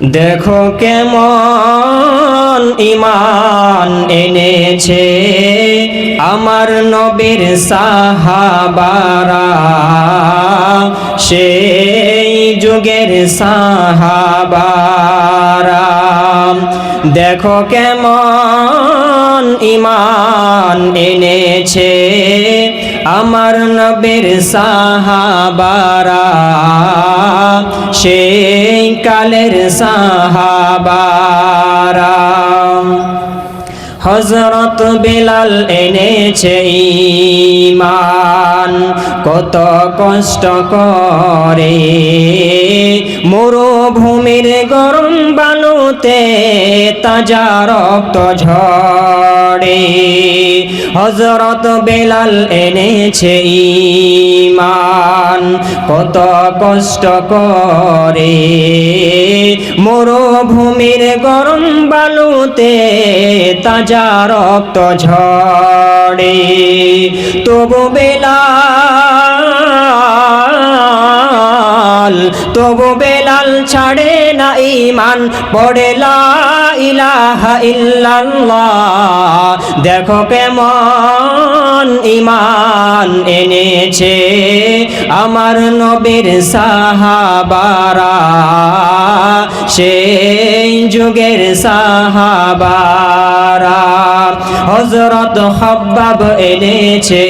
দেখো কেমন ইমান এনেছে আমার নবীর সাহাবারা। সেই যুগের সাহাবারা। দেখো কেমন ইমান এনেছে আমার নবীর সাহাবারা, সেই কালের সাহাবারা। হজরত বেলাল এনেছে ইমান কত কষ্ট করে। মরুভূমির গরম বালুতে তাজা রক্ত ঝড়ে হজরত বেলাল এনেছে ইমান কত কষ্ট করে। মরুভূমির গরম বালুতে তাজা রক্ত ঝড়ে তবু বেলাল তবু বেলাল ছাড়ে না ইমান পড়ে ইলাহা দেখো কেমন ইমান এনেছে আমার নবীর সাহাবারা। সেই যুগের সাহাবারা। হজরত হব্বাব এনেছে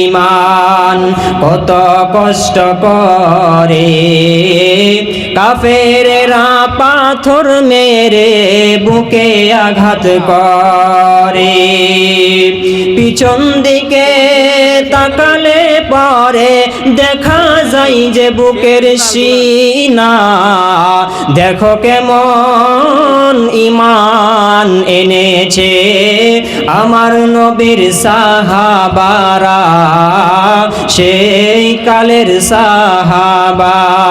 ইমান। কত কষ্ট করে কাফেরেরা পাথর মেরে বুকে আঘাত করে। পিছন দিকে তাকালে পরে দেখা যায় যে বুকের সিনা। দেখো কেমন ইমান আমার নবীর সাহাবারা সেই কালের সাহাবারা।